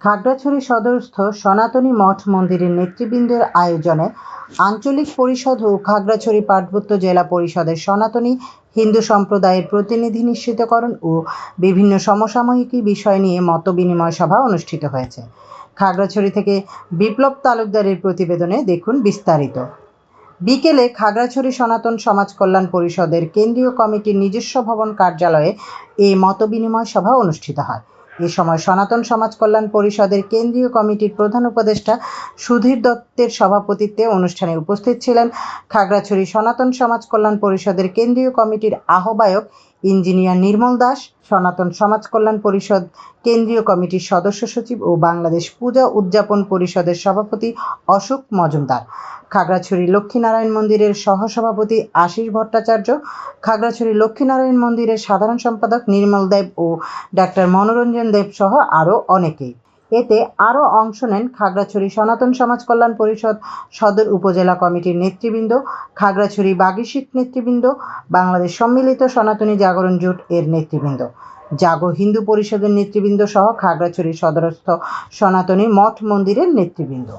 খাগড়াছড়ি সদরস্থ সনাতনী মঠ মন্দিরের নেতৃবৃন্দের আয়োজনে আঞ্চলিক পরিষদ ও খাগড়াছড়ি পার্বত্য জেলা পরিষদের সনাতনী, হিন্দু সম্প্রদায়ের প্রতিনিধি নিশ্চিতকরণ ও বিভিন্ন সমসাময়িক বিষয় নিয়ে মতবিনিময় সভা অনুষ্ঠিত হয়েছে। খাগড়াছড়ি থেকে বিপ্লব তালুকদারের প্রতিবেদনে দেখুন বিস্তারিত। বিকেলে খাগড়াছড়ি সনাতন সমাজ কল্যাণ পরিষদের কেন্দ্রীয় কমিটির নিজস্ব ভবন কার্যালয়ে এই মতবিনিময় সভা অনুষ্ঠিত হয়। এ সময় সনাতন সমাজ কল্যাণ পরিষদের কেন্দ্রীয় কমিটির প্রধান উপদেষ্টা সুধীর দত্তের সভাপতিত্বে অনুষ্ঠানে উপস্থিত ছিলেন খাগড়াছড়ি সনাতন সমাজ কল্যাণ পরিষদের কেন্দ্রীয় কমিটির আহ্বায়ক ইঞ্জিনিয়ার নির্মল দাস, সনাতন সমাজ কল্যাণ পরিষদ কেন্দ্রীয় কমিটির সদস্য সচিব ও বাংলাদেশ পূজা উদযাপন পরিষদের সভাপতি অশোক মজুমদার। খাগড়াছড়ি লক্ষ্মীনারায়ণ মন্দিরের সহসভাপতি আশিস ভট্টাচার্য, খাগড়াছড়ি লক্ষ্মীনারায়ণ মন্দিরের সাধারণ সম্পাদক নির্মল দেব ও ডাক্তার মনোরঞ্জন দেব সহ আরও অনেকেই। এতে আরও অংশ নেন খাগড়াছড়ি সনাতন সমাজ কল্যাণ পরিষদ সদর উপজেলা কমিটির নেতৃবৃন্দ, খাগড়াছড়ি বাগিশিক নেতৃবৃন্দ, বাংলাদেশ সম্মিলিত সনাতনী জাগরণ জোট এর নেতৃবৃন্দ। জাগো হিন্দু পরিষদের নেতৃবৃন্দ সহ খাগড়াছড়ি সদরস্থ সনাতনী মঠ মন্দিরের নেতৃবৃন্দ।